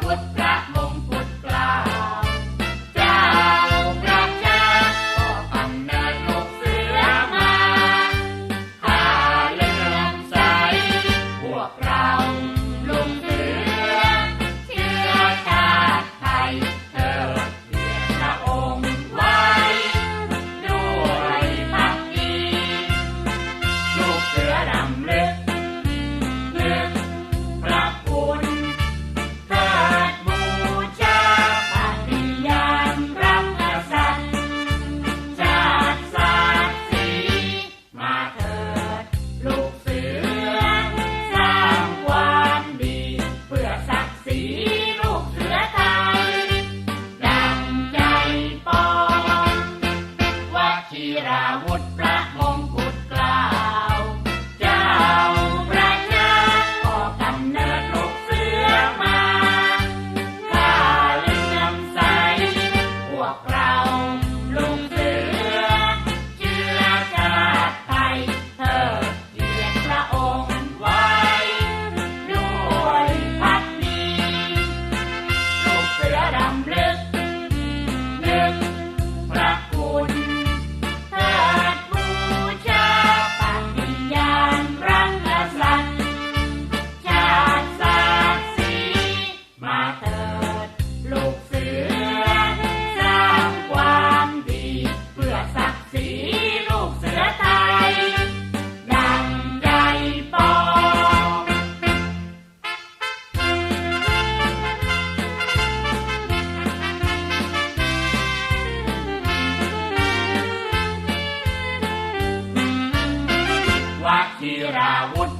what? ลูกเสือตายดังใจปองวัชิราวุธ ธีราวุธ